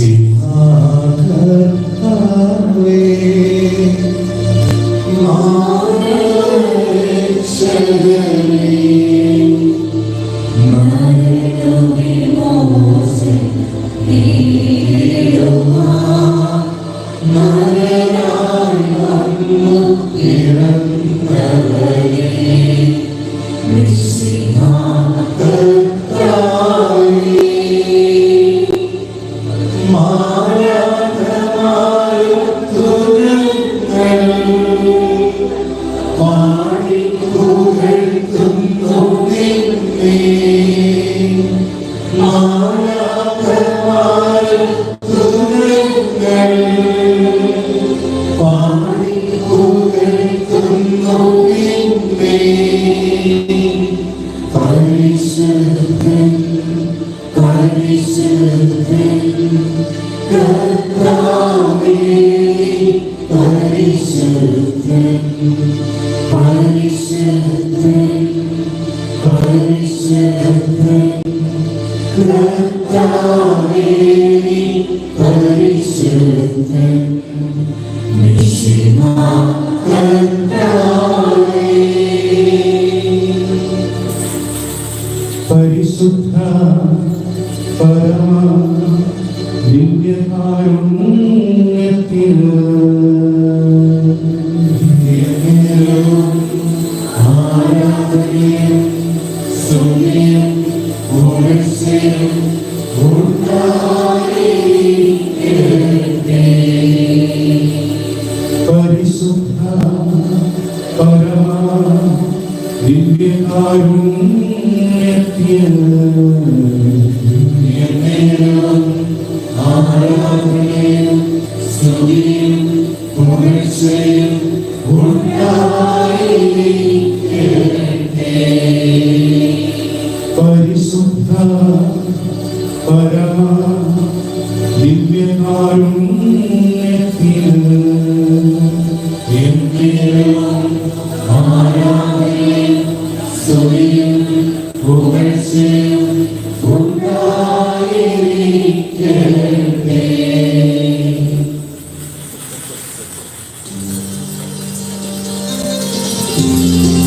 പരിശുദ്ധ പരിശുദ്ധ പരമ ദിവ്യകാരുണ്യത്തിന് ആരാധനയും Música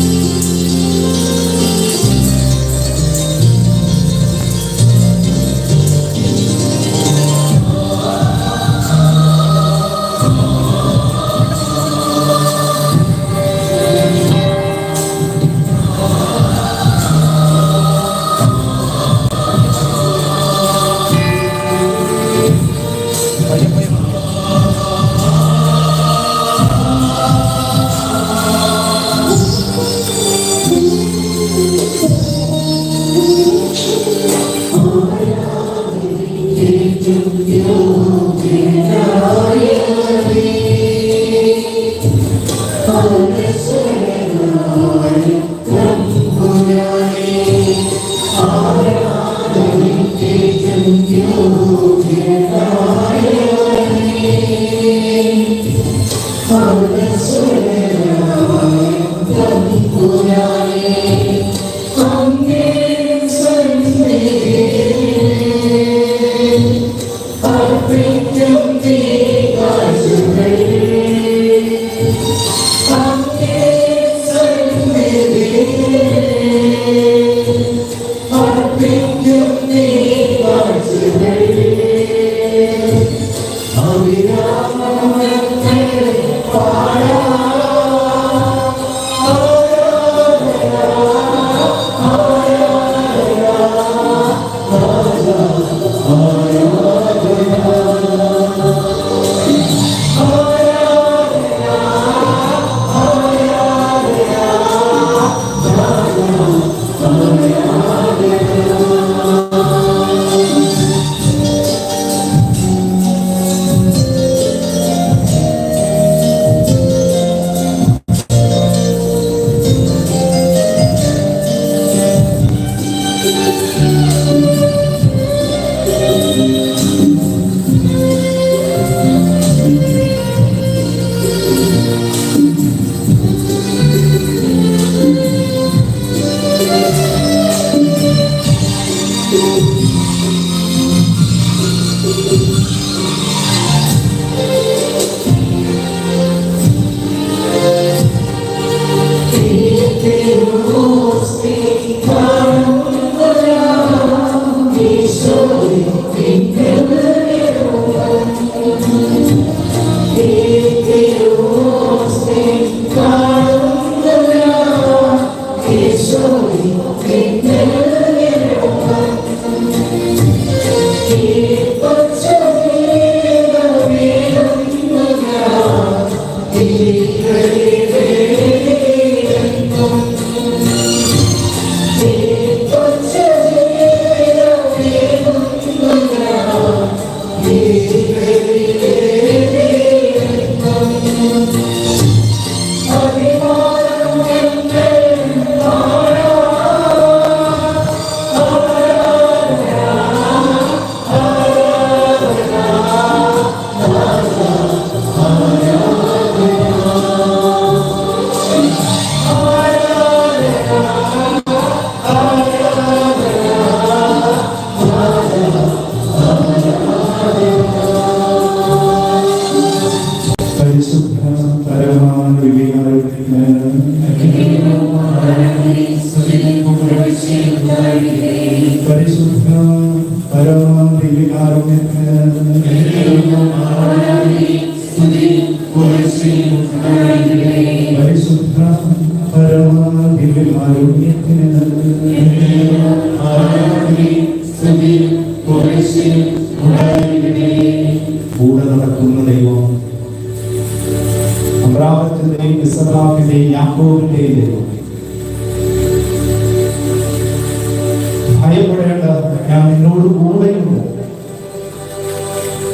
നിന്നോട് കൂടെയുണ്ട്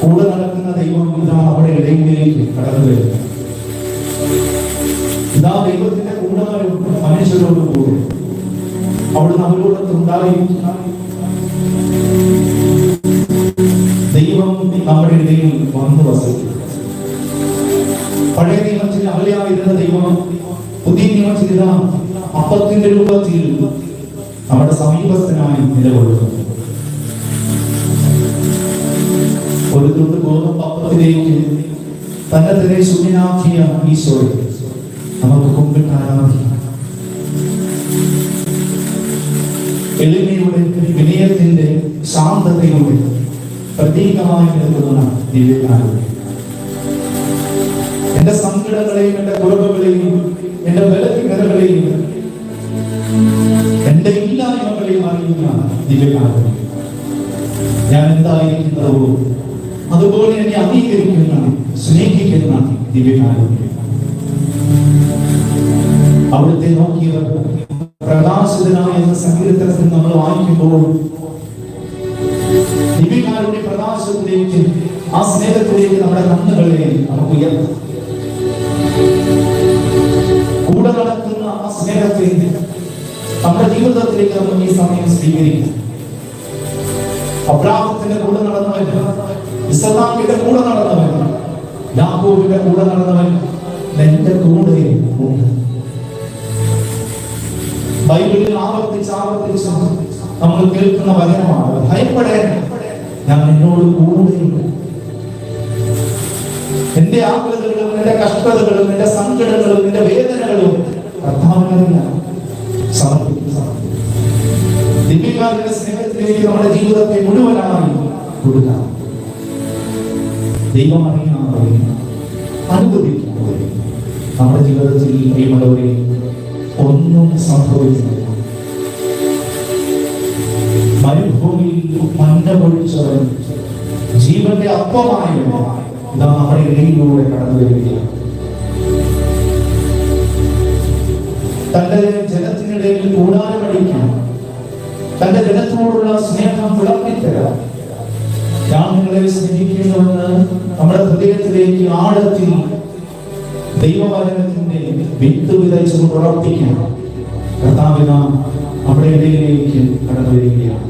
കൂടെ നടക്കുന്ന ദൈവം ഇതാ അവിടെ ഇടയിലേക്ക് കടന്നു വരുന്നു. ഇതാ ദൈവത്തിന്റെ കൂടാരം മനുഷ്യരോട് കൂടെ. അവിടുന്ന് അവരോടൊത്ത് ഉണ്ടായിരിക്കുന്ന. ദൈവം നമ്മുടെ ഇടയിൽ വന്നു വസിക്കും പഴയ നിയമത്തിൽ അകലെയായിരുന്ന ദൈവം പുതിയ നിയമത്തിൽ അപ്പത്തിന്റെ രൂപത്തിൽ നമ്മുടെ സമീപസ്ഥനായി നിലകൊള്ളുന്നു. തന്നെ ശൂന്യനാക്കിയ ഈശോയെ നമുക്ക് കുമ്പിട്ട് ആരാധിക്കാം. എളിമയുടെ വിനയത്തിന്റെ ശാന്തതയുടെ പ്രതീകമായി നിൽക്കുന്ന ദിവ്യകാരുണ്യം എന്റെ സങ്കടങ്ങളെയും എന്റെ കുറവുകളെയും എന്റെ ബലഹീനതകളെയും എന്റെ ഇല്ലായ്മകളെയും അറിയുന്ന ദിവ്യകാരുണ്യം ഞാൻ എന്തായിരിക്കുന്നതോ അതുപോലെ എന്നെ അംഗീകരിക്കുന്ന സ്നേഹിക്കുന്ന ദിവ്യകാരുണ്യം. അവിടുത്തെ നോക്കിയവർ പ്രകാശിതനായ എന്ന സങ്കീർത്തനത്തിൽ നമ്മൾ വായിക്കുമ്പോൾ ദിവ്യകാരുടെ പ്രകാശത്തിലേക്ക് ആ സ്നേഹത്തിലേക്ക് നമ്മുടെ കണ്ണുകളെ നമുക്ക് ഉയർത്താം. കൂടെ നടക്കുന്ന ആ സ്നേഹത്തെ നമ്മുടെ ജീവിതത്തിലേക്ക് നമ്മൾ ഈ സമയം സ്വീകരിക്കാം. അബ്രാഹത്തിന്റെ കൂടെ നടന്നവൻ ഇസ്ലാമിന്റെ കൂടെ നടന്നവൻ യാക്കോബിന്റെ കൂടെ നടന്നവൻ എന്റെ കൂടെ ബൈബിളിൽ ആവർത്തിച്ച് ആവർത്തിച്ച് നമ്മൾ കേൾക്കുന്ന വചനമാണ് ഭയപ്പെടേണ്ട. ഞാൻ നിന്നോട് കൂടെയുണ്ട് എന്റെ ആകുലതകളും എന്റെ കഷ്ടതകളും എന്റെ സങ്കടങ്ങളും എന്റെ വേദനകളും കർത്താവിനറിയാം. സമർപ്പിക്കും ദിവ്യകാരുടെ സ്നേഹത്തിലേക്ക് ജീവിതത്തെ മുഴുവനായി കൊടുക്കാം. ദൈവം അറിയാതെ അനുവദിക്കാതെ നമ്മുടെ ജീവിതത്തിൽ പ്രിയമുള്ളവരെ ഒന്നും സംഭവിക്കുന്നില്ല മരുഭൂമിയിൽ മഞ്ഞ പൊഴിച്ചവൻ ജീവന്റെ അപ്പമായ ഇതാ നമ്മുടെ ഇടയിലൂടെ കടന്നു വരികയാണ് തന്റെ ജനത്തിനിടയിൽ കൂടാരമടിക്കാൻ തന്റെ ജനത്തോടുള്ള സ്നേഹം വിളപ്പിത്തരാം ഞാൻ നിങ്ങളെ സ്നേഹിക്കുന്നുവെന്ന് നമ്മുടെ ഹൃദയത്തിലേക്ക് ആഴത്തിൽ ദൈവവചനത്തിന്റെ വിത്ത് വിതച്ചുകൊണ്ട് ഉറപ്പിക്കണം. കർത്താവിന നമ്മുടെ ഇടയിലേക്ക് കടന്നു വരികയാണ്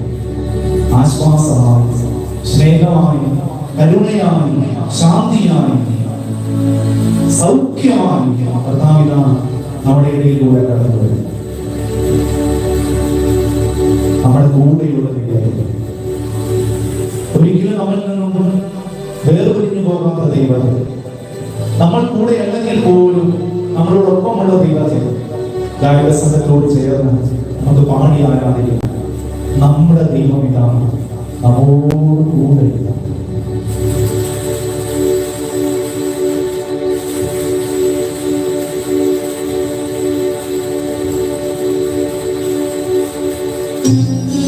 ആശ്വാസമായി സ്നേഹമായി കരുണയായി ശാന്തിയായി സൗഖ്യമായി കർത്താവിന നമ്മുടെ ഇടയിലൂടെ കടന്നു വരും നമ്മുടെ കൂടെയുള്ള നമ്മിൽ നിന്നും വേർപിരിഞ്ഞു പോകാത്ത ദൈവം. നമ്മൾ കൂടെ അല്ലെങ്കിൽ പോലും നമ്മളോടൊപ്പമുള്ള ദൈവത്തെ ഗായകസംഘത്തോട് ചേർന്ന് നമുക്ക് പാടി ആരാധിക്കാം നമ്മുടെ ദൈവം ഇതാണ് നമ്മോട് കൂടെ thank Thank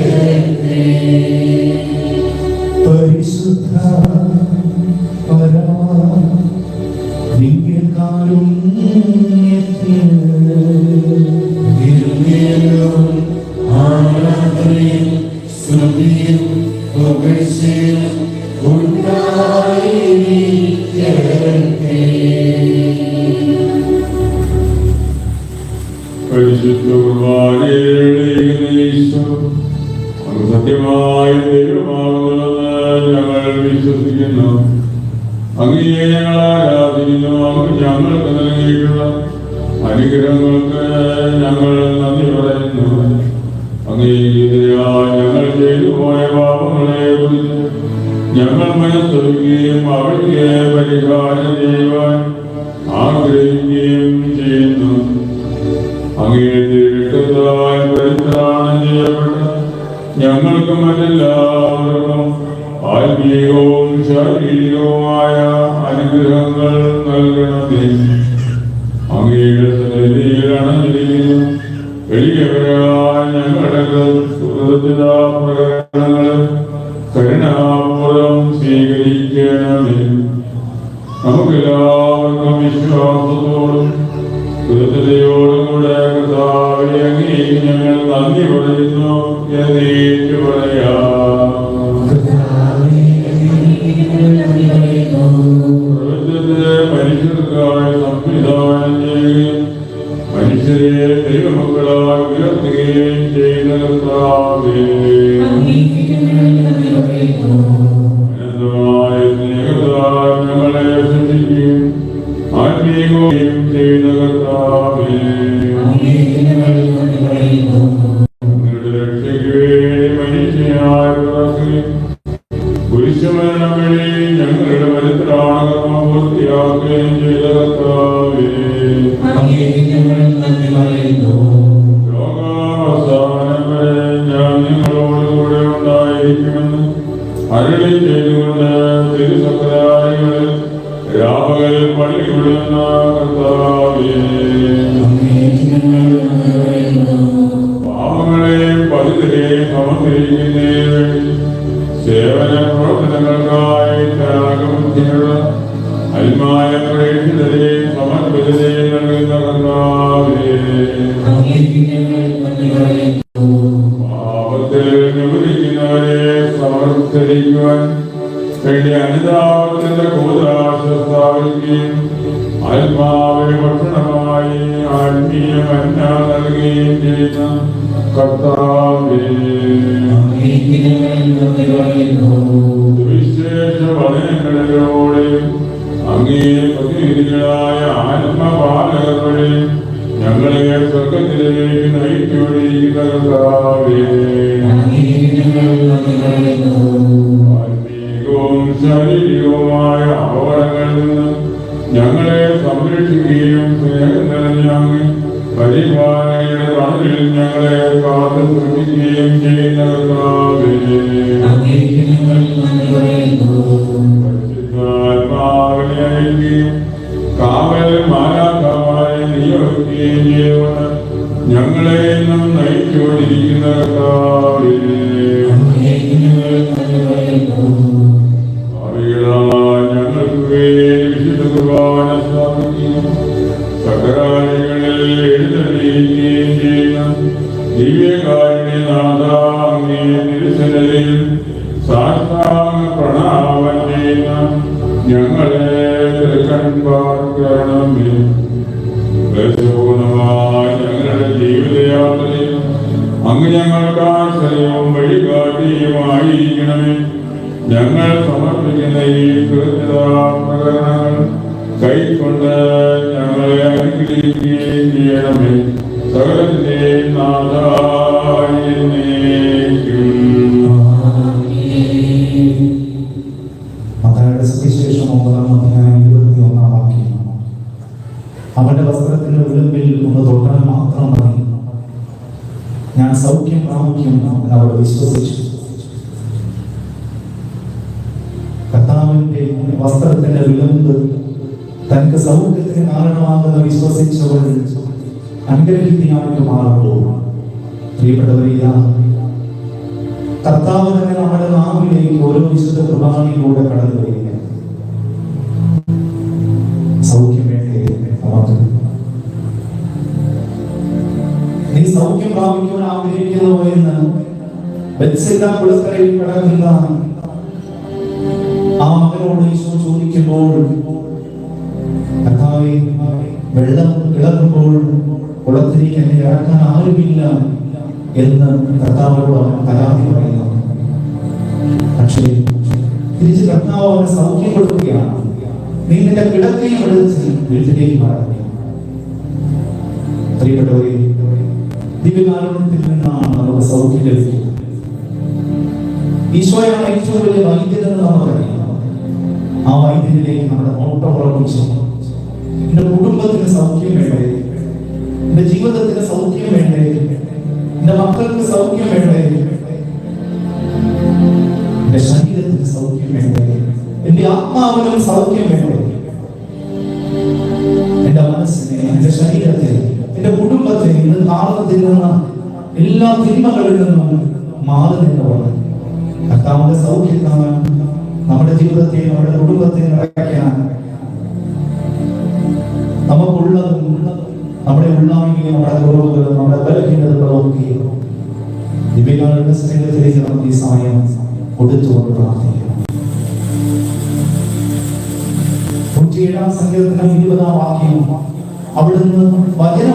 പരിശുദ്ധ ആഗ്രഹിക്കുകയും ചെയ്യുന്നു. മറ്റെല്ലാവർക്കും ആത്മീയവും ശാരീരികവുമായ അനുഗ്രഹങ്ങൾ ഞങ്ങളെ ശ്രദ്ധിക്കുകയും ആത്മീയവും ചെയ്ത കർത്താവേ. അൽമായ പ്രേക്ഷിതരെ സമർപ്പിതരെ നൽകുന്ന കർത്താവേ പാപത്തിൽ നിവൃത്തിക്കുന്നവരെ സമർപ്പിക്കുവാൻ വേണ്ടി അനുതാപത്തിന്റെ കൂതാശ സ്ഥാപിക്കുകയും ആത്മാവിന് ഭക്ഷണമായി ആത്മീയ മന്ന നൽകുകയും ചെയ്യുന്ന കർത്താവേ വിശേഷ വചനങ്ങളിലൂടെ അങ്ങേ പ്രതിനിധികളായ ആത്മപാലകർ വഴി ഞങ്ങളെ സ്വർഗത്തിലേക്ക് നയിച്ചുകൊണ്ടിരിക്കുന്ന കർത്താവേ ആത്മീയവും ശാരീരികവുമായ അപകടങ്ങളിൽ നിന്ന് ഞങ്ങളെ സംരക്ഷിക്കുകയും സ്നേഹം നിറഞ്ഞ അങ്ങ് പരിപാലനയുടെ തണലിൽ ഞങ്ങളെ കാത്തു സൂക്ഷിക്കുകയും ചെയ്യുന്ന കർത്താവേ ഇന്നും നയിച്ചുകൊണ്ടിരിക്കുന്ന പ്രകരണങ്ങൾ കൈക്കൊണ്ട് ഞങ്ങളെ അനുഗ്രഹിക്കുകയും ചെയ്യണമേ. സകലത്തിന്റെയും നാഥായ. മത്തായിയുടെ സുവിശേഷം ഒമ്പതാം അധ്യായം ഇരുപത്തി ഒന്നാം വാക്യം. അവന്റെ വസ്ത്രത്തിന്റെ വിളിമ്പിൽ ഒന്ന് തൊട്ടാൽ മാത്രം മതി. ഞാൻ സൗഖ്യം എന്ന് അവൾ വിശ്വസിച്ചു. വിശ്വസിച്ചവൾ അനുഗ്രഹിക്കാനായിട്ട് മാറുമ്പോൾ പ്രിയപ്പെട്ടവരിതാ കർത്താവ് തന്നെ നമ്മുടെ നാവിലേക്ക് ഓരോ വിശുദ്ധ കുർബാനയിലൂടെ കടന്നു വരിക സൗഖ്യം വേണ്ടേ? നമുക്ക് നീ സൗഖ്യം പ്രാപിക്കുവാൻ ആഗ്രഹിക്കുന്നു എന്ന് ബത്സേദ കുളക്കരയിൽ കിടക്കുന്ന ആ മകനോട് ഈശോ ചോദിക്കുമ്പോൾ കർത്താവെ വെള്ളം ഇളകുമ്പോൾ കുളത്തിലേക്ക് എന്നെ ഇറക്കാൻ ആരുമില്ല എന്ന് കർത്താവോട് പരാതി പറയുന്നു. പക്ഷേ തിരിച്ച് കർത്താവ് അവന് സൗഖ്യം കൊടുക്കുകയാണ് നീ നിന്റെ കിടക്കയും എടുത്ത് വീട്ടിലേക്ക് മടങ്ങി. പ്രിയപ്പെട്ടവരെ ദിവ്യകാരുണ്യത്തിൽ നിന്നാണ് നമുക്ക് സൗഖ്യം ലഭിക്കുന്നത്. ഈശോയാണ് ഏറ്റവും വലിയ വൈദ്യതെന്ന് നമ്മൾ പറയുന്നത് ആ വൈദ്യനിലേക്ക് നമ്മുടെ ഓട്ടം ഉറപ്പിച്ചു എന്റെ കുടുംബത്തിന് സൗഖ്യം വേണ്ടേ? എന്റെ ജീവിതത്തിന് സൗഖ്യം വേണ്ടേ? എന്റെ മക്കൾക്ക് സൗഖ്യം വേണ്ടേ? എന്റെ ശരീരത്തിന് സൗഖ്യം വേണ്ടേ? എന്റെ ആത്മാവിനും സൗഖ്യം വേണ്ടേ? എന്റെ മനസ്സിനെ എന്റെ ശരീരത്തെ എന്റെ കുടുംബത്തെ ഇന്ന് നാളെ തിരുന്ന എല്ലാ തിന്മകളിൽ നിന്നും മാറി നിന്നവർ. കർത്താവിന്റെ സൗഖ്യത്താണ് നമ്മുടെ ജീവിതത്തെ നമ്മുടെ കുടുംബത്തെ നിറയ്ക്കാൻ നമുക്കുള്ളതും നമ്മുടെ ഉള്ളാമെങ്കിലും നമ്മുടെ കുറവുകളും നമ്മുടെ ബലഹീനത നമുക്ക് ഈ സമയം കൊടുത്തുകൊണ്ട് പ്രാർത്ഥിക്കാം. വാക്യം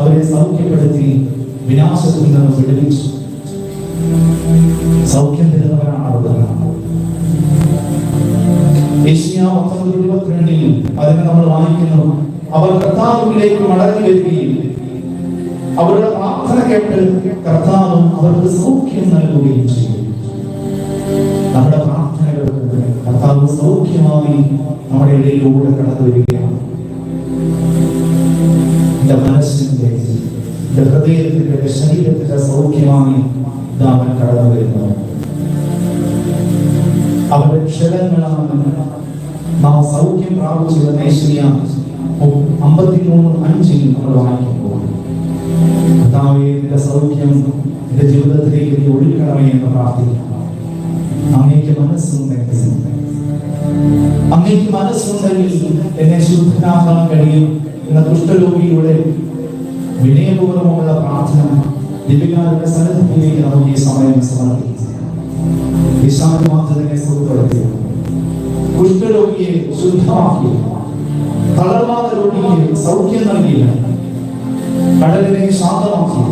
അവരെ സൗഖ്യപ്പെടുത്തി വിനാശത്തിൽ നിന്ന് വിടുവിച്ചു. സൗഖ്യം തരുന്നവരാണ് അവിടുന്ന്. ഏഷ്യ പത്തൊമ്പത് ഇരുപത്തിരണ്ടിൽ അതിനെ നമ്മൾ വായിക്കുന്നു. അവർ കർത്താവിലേക്ക് മടങ്ങി വരികയും അവരുടെ പ്രാർത്ഥന കേട്ട് കർത്താവും അവർക്ക് സൗഖ്യം നൽകുകയും ചെയ്യും നമ്മുടെ പ്രാർത്ഥനകൾക്ക് കർത്താവ് സൗഖ്യമായി നമ്മുടെ ഇടയിലൂടെ കടന്നു വരികയാണ്. മനസ്സിന്റെ ഹൃദയത്തിന്റെ ശരീരത്തിന്റെ സൗഖ്യമായി ദാവൻ കടന്നു വരുന്നു. അവരുടെ ക്ഷരങ്ങളാണ് നാം സൗഖ്യം പ്രാപിച്ചത് നേശ്രിയ അമ്പത്തിമൂന്ന് അഞ്ചിൽ നമ്മൾ വായിക്കുമ്പോൾ കർത്താവേ നിന്റെ സൗഖ്യം എന്റെ ജീവിതത്തിലേക്ക് നീ ഒഴുകണമേ എന്ന് പ്രാർത്ഥിക്കണം അങ്ങേക്ക് മനസ്സുണ്ടെങ്കിൽ അങ്ങേക്ക് മനസ്സുണ്ടെങ്കിൽ എന്നെ ശുദ്ധനാക്കാൻ കഴിയും എന്ന കുഷ്ഠരോഗിയുടെ വിനയപൂർവമുള്ള പ്രാർത്ഥന ദിവ്യകാരുടെ സന്നദ്ധത്തിലേക്ക് നമുക്ക് ഈ സമയം സമർപ്പിക്കാം വിശാല മാത്രത്തിനെ സുഖപ്പെടുത്തി കുഷ്ഠരോഗിയെ ശുദ്ധമാക്കി തളർവാത രോഗിക്ക് സൗഖ്യം നൽകിയ കടലിനെ ശാന്തമാക്കി.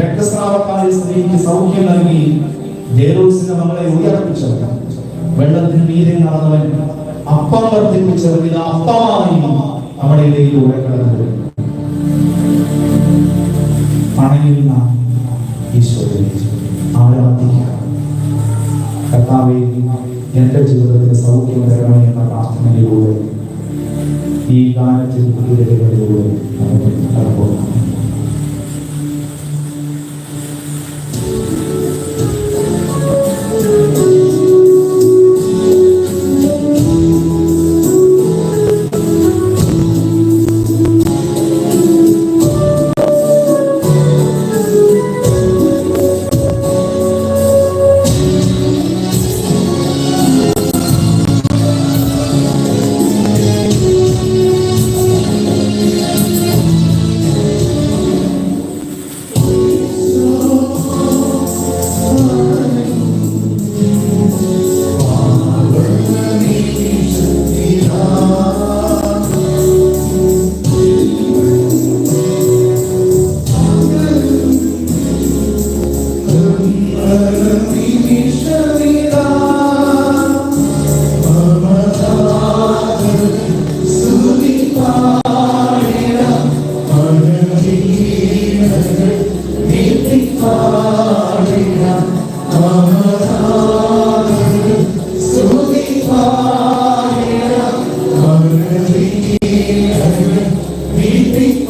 രക്തസ്രാവക്കാരി സ്ത്രീക്ക് സൗഖ്യം നൽകി. ജേറൂസിന്റെ നമ്മളെ ഉയർപ്പിച്ചവൻ. വെള്ളത്തിന് മീതെ നടന്നവൻ. അപ്പം വർദ്ധിപ്പിച്ചവൻ ഇത് അപ്പമായി നമ്മുടെ ഇടയിലൂടെ കടന്നു പണയുന്ന ഈശ്വരനെ ആരാധിക്കാം. കർത്താവെ എന്റെ ജീവിതത്തിന് സൗഖ്യം വരണം എന്ന പ്രാർത്ഥനയിലൂടെ ഈ ഗാനത്തിൽ പുതിയകളിലൂടെ നമുക്ക് കടന്നു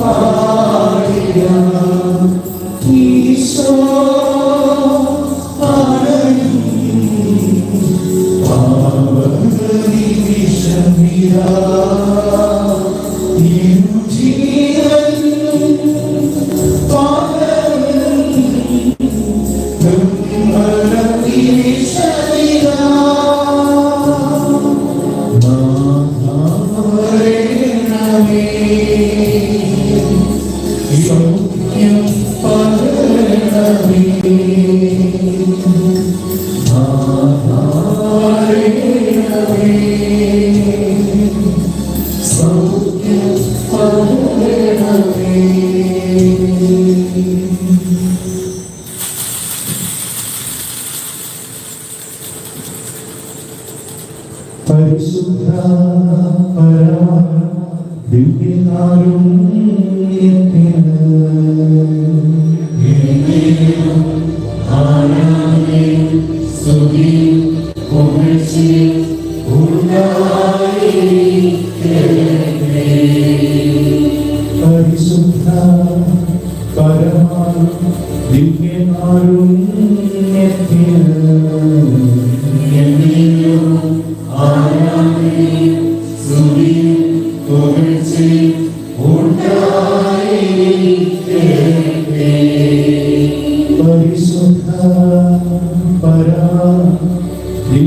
Bye.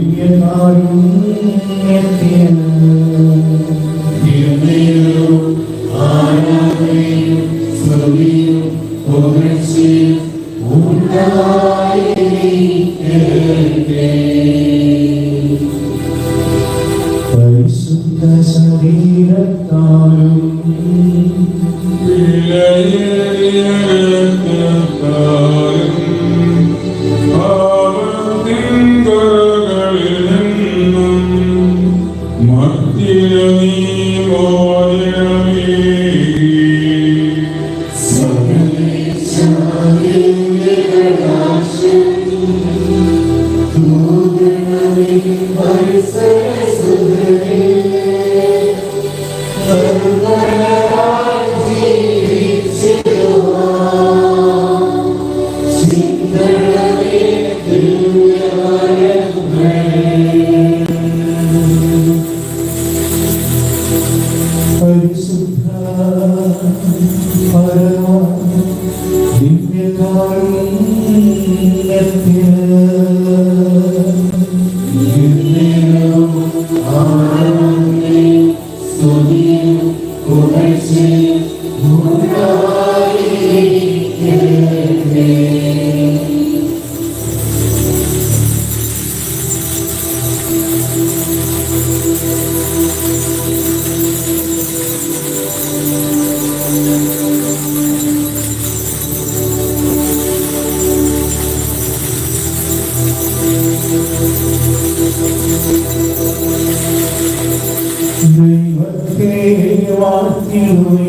ദിവ്യകാരുണ്യത്തിന് you